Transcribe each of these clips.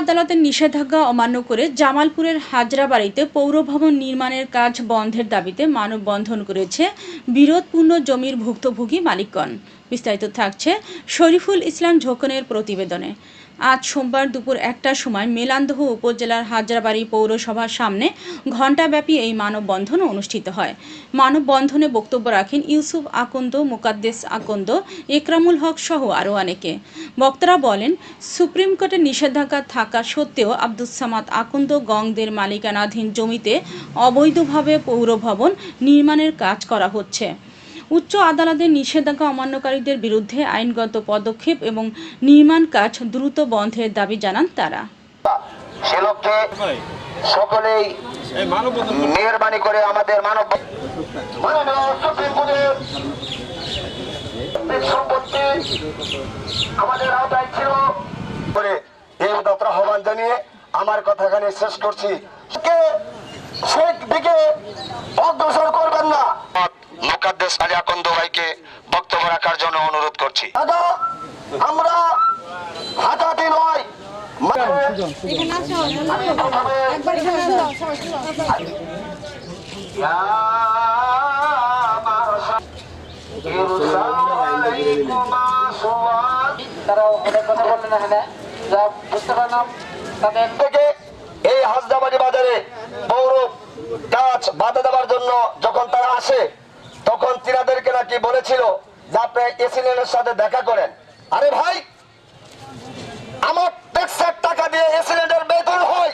আদালতের নিষেধাজ্ঞা অমান্য করে জামালপুরের হাজরাবাড়িতে পৌরভবন নির্মাণের কাজ বন্ধের দাবিতে মানববন্ধন করেছে বিরোধপূর্ণ জমির ভুক্তভোগী মালিকগণ। বিস্তারিত থাকছে শরীফুল ইসলাম ঝোকনের প্রতিবেদনে। আজ সোমবার দুপুর একটার সময় মেলান্দহ উপজেলার হাজরাবাড়ি পৌরসভার সামনে ঘণ্টাব্যাপী এই মানববন্ধন অনুষ্ঠিত হয়। মানববন্ধনে বক্তব্য রাখেন ইউসুফ আকন্দ, মুকাদ্দেস আকন্দ, একরামুল হক সহ আরও অনেকে। বক্তারা বলেন, সুপ্রিম কোর্টের নিষেধাজ্ঞা থাকা সত্ত্বেও আব্দুস সামাদ আকন্দ গংদের মালিকানাধীন জমিতে অবৈধভাবে পৌরভবন নির্মাণের কাজ করা হচ্ছে। উচ্চ আদালতের নিষেধাজ্ঞা অমান্যকারীদের বিরুদ্ধে আইনগত পদক্ষেপ এবং নির্মাণ কাজ দ্রুত বন্ধের দাবি জানান তারা। সে লক্ষ্যে সকলেই মেহরবানি করে আমাদের মানব আহ্বান জানিয়ে আমার কথা শেষ করছি। সেই দিকে অগ্রসর করবেন না। মুকাদ্দেস আলী আকন্দ ভাইকে বক্তব্য রাখার জন্য অনুরোধ করছি। আমরা হাঁটাটি নয়। তারা অনেক কথা বললেন এখানে যা বুঝতে পারলাম তাদের থেকে এই হাসদাবাড়ি বাজারে পৌর কাজ বাধা দেওয়ার জন্য আসে, তখন তিনাদেরকে নাকি বলেছিল যে আপনি এসিলেনের সাথে দেখা করেন। আরে ভাই, আমার ট্যাক্সের টাকা দিয়ে বেতন হয়।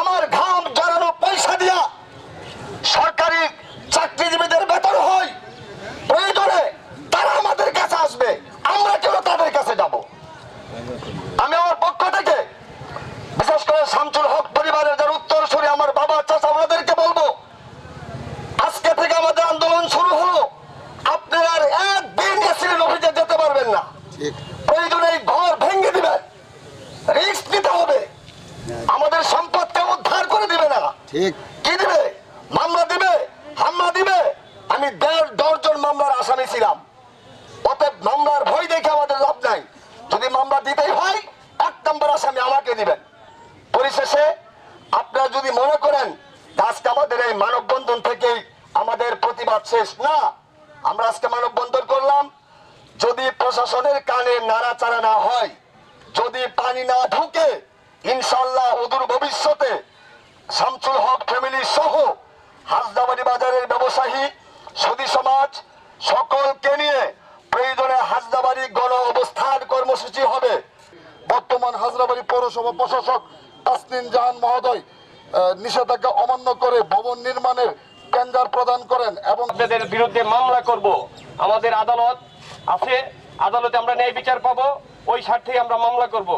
আমার ঘাম জড়ানো পয়সা দিয়া সরকারি চাকরিজীবীদের বেতন হয়। প্রয়োজনে তারা আমাদের কাছে আসবে, আমরা কেন তাদের কাছে যাব? আমি আমার পক্ষ থেকে বিশেষ করে শামসুল হক পরিবারের যারা উত্তর সুরে আমার বাবা চাচা ওনাদেরকে বলব আজকে থেকে আমাদের আন্দোলন শুরু হলো আপনারা আর একদিন এসিলেন অফিসে যেতে পারবেন না প্রয়োজনে এই ঘর ভেঙে দিবেন রিস্ক নিতে হবে। আমাদের সম্পদকে উদ্ধার করে দিবে না। ঠিক। কি দিবে? মামলা দিবে? হামলা দিবে? আমি দেড় দশজন মামলার আসামি ছিলাম। অতএব মামলার ভয় দেখে আমাদের লাভ নাই। যদি মামলা দিতেই হয় এক নম্বর আসামি আমাকে দিবেন। পরিশেষে আপনারা যদি মনে করেন আজকে আমাদের এই মানববন্ধন থেকেই আমাদের প্রতিবাদ শেষ না আমরা আজকে মানববন্ধন করলাম। যদি প্রশাসনের কানে নাড়াচাড়া না হয়, যদি পানি না ঢুকে ইনশাল্লাহ অদূর ভবিষ্যতে শামসুল হক ফ্যামিলি সহ হাসদাবাড়ি বাজারের ব্যবসায়ী, সুদী সমাজ সকলকে নিয়ে প্রয়োজনে হাসদাবাড়ি গণ অবস্থান কর্মসূচি হবে। বর্তমান হাজরাবাড়ি পৌরসভা প্রশাসক তাসনিন জাহান মহোদয় নিষেধাজ্ঞা অমান্য করে ভবন নির্মাণের টেন্ডার প্রদান করেন এবং আপনাদের বিরুদ্ধে মামলা করব। আমাদের আদালত আছে আদালতে আমরা ন্যায় বিচার পাবো ওই স্বার্থেই আমরা মামলা করব।